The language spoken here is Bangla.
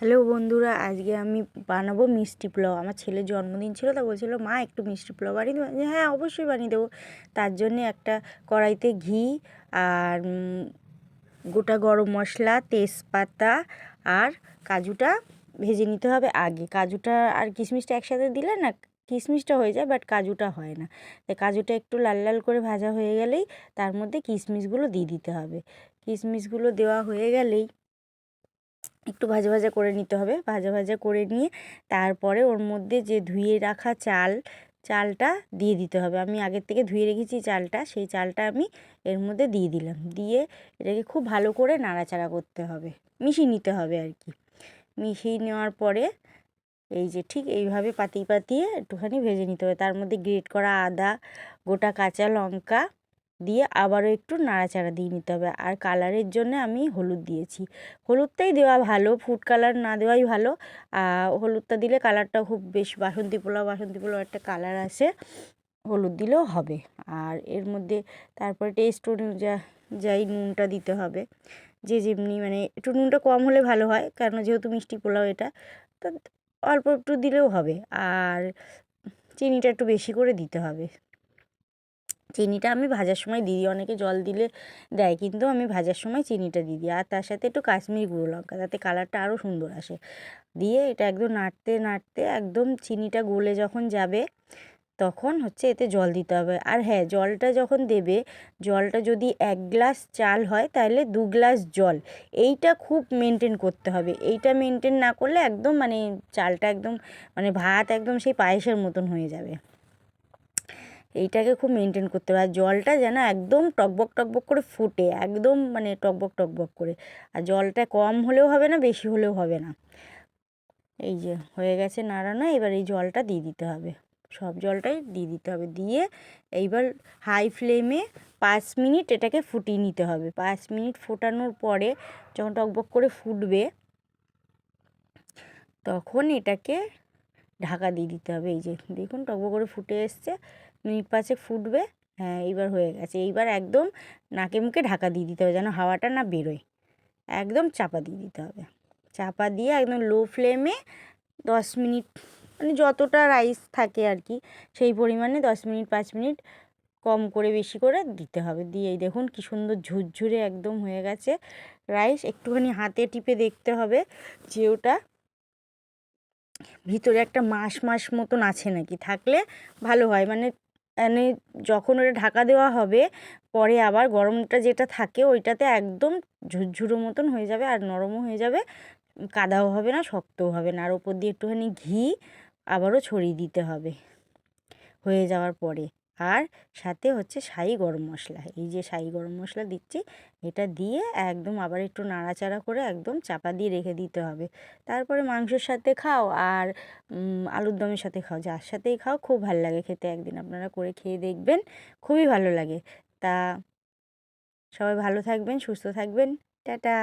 হ্যালো বন্ধুরা, আজকে আমি বানাবো মিষ্টি পোলাও। আমার ছেলের জন্মদিন ছিল, তা বলছিল, মা, একটু মিষ্টি পোলাও বানিয়ে দেবো। হ্যাঁ অবশ্যই বানিয়ে দেবো। তার জন্যে একটা কড়াইতে ঘি আর গোটা গরম মশলা, তেজপাতা আর কাজুটা ভেজে নিতে হবে আগে। কাজুটা আর কিশমিশটা একসাথে দিলে না, কিশমিশটা হয়ে যায়, বাট কাজুটা হয় না। তাই কাজুটা একটু লাল লাল করে ভাজা হয়ে গেলেই তার মধ্যে কিশমিশগুলো দিয়ে দিতে হবে। কিশমিশগুলো দেওয়া হয়ে গেলেই একটু ভাজা ভাজা করে নিতে হবে। ভাজা ভাজা করে নিয়ে তারপরে ওর মধ্যে যে ধুয়ে রাখা চাল, চালটা দিয়ে দিতে হবে। আমি আগের থেকে ধুয়ে রেখেছি চালটা, সেই চালটা আমি এর মধ্যে দিয়ে দিলাম। দিয়ে এটাকে খুব ভালো করে নাড়াচাড়া করতে হবে। মিশিয়ে নিতে হবে আর কি। মিশিয়ে নেওয়ার পরে এই যে ঠিক এইভাবে পাতিয়ে পাতিয়ে একটুখানি ভেজে নিতে হবে। তার মধ্যে গ্রেট করা আদা, গোটা কাঁচা লঙ্কা দিয়ে আবারও একটু নাড়াচাড়া দিয়ে নিতে হবে। আর কালারের জন্য আমি হলুদ দিয়েছি। হলুদটাই দেওয়া ভালো ফুড কালার না দেওয়াই ভালো। হলুদটা দিলে কালারটা খুব বেশ বাসন্তী পোলাও বাসন্তী পোলাও একটা কালার আসে, হলুদ দিলেও হবে। আর এর মধ্যে তারপরে টেস্ট অনুযায়ী নুনটা দিতে হবে। যে যেমনি মানে একটু নুনটা কম হলে ভালো হয় কারণ যেহেতু মিষ্টি পোলাও এটা, তো অল্প একটু দিলেও হবে। আর চিনিটা একটু বেশি করে দিতে হবে। চিনিটা আমি ভাজার সময় দিই অনেকে জল দিলে দেয়, কিন্তু আমি ভাজার সময় চিনিটা দিয়ে দিই। আর তার সাথে একটু কাশ্মীরি গুঁড়ো লঙ্কা, তাতে কালারটা আরও সুন্দর আসে। দিয়ে এটা একদম নাড়তে নাড়তে একদম চিনিটা গলে যখন যাবে, তখন হচ্ছে এতে জল দিতে হবে। আর হ্যাঁ জলটা যখন দেবে, জলটা যদি এক গ্লাস চাল হয়, তাহলে দু গ্লাস জল। এইটা খুব মেনটেন করতে হবে। এইটা মেনটেন না করলে একদম মানে চালটা একদম মানে ভাত একদম সেই পায়েসের মতন হয়ে যাবে। এইটাকে খুব মেনটেন করতে হবে। আর জলটা যেন একদম টকবক টকবক করে ফুটে, একদম মানে টকবক টকবক করে। আর জলটা কম হলেও হবে না, বেশি হলেও হবে না। এই যে, হয়ে গেছে নাড়ানো, এবার এই জলটা দিয়ে দিতে হবে। সব জলটাই দিয়ে দিতে হবে। দিয়ে এইবার হাই ফ্লেমে পাঁচ মিনিট এটাকে ফুটিয়ে নিতে হবে। পাঁচ মিনিট ফোটানোর পরে যখন টকবক করে ফুটবে, তখন এটাকে ঢাকা দিয়ে দিতে হবে। এই যে, দেখুন টকবক করে ফুটে এসছে। মিনিট পাঁচে ফুটবে। হ্যাঁ এইবার হয়ে গেছে। এইবার একদম নাকে মুখে ঢাকা দিয়ে দিতে হবে যেন হাওয়াটা না বেরোয়। একদম চাপা দিয়ে দিতে হবে। চাপা দিয়ে একদম লো ফ্লেমে দশ মিনিট মানে যতটা রাইস থাকে আর কি, সেই পরিমাণে দশ মিনিট, পাঁচ মিনিট কম করে, বেশি করে দিতে হবে। দিয়ে দেখুন কী সুন্দর ঝুরঝুরে একদম হয়ে গেছে রাইস একটুখানি হাতে টিপে দেখতে হবে যে ওটা ভিতরে একটা মাস মাস মতন আছে নাকি? থাকলে ভালো হয়। মানে মানে যখন ওটা ঢাকা দেওয়া হবে, পরে আবার গরমটা যেটা থাকে ওইটাতে একদম ঝুরঝুরো মতন হয়ে যাবে আর নরমও হয়ে যাবে, কাদাও হবে না, শক্তও হবে না। আর ওপর দিয়ে একটুখানি ঘি আবারও ছড়িয়ে দিতে হবে, হয়ে যাওয়ার পরে। আর সাথে হচ্ছে শাহি গরম মশলা। এই যে শাহি গরম মশলা দিচ্ছি, এটা দিয়ে একদম আবার একটু নাড়াচাড়া করে একদম চাপা দিয়ে রেখে দিতে হবে। তারপরে মাংসের সাথে খাও আর আলুর দমের সাথে খাও, যার সাথেই খাও, খুব ভালো লাগে খেতে একদিন। আপনারা করে খেয়ে দেখবেন, খুবই ভালো লাগে। তা সবাই ভালো থাকবেন, সুস্থ থাকবেন। টাটা!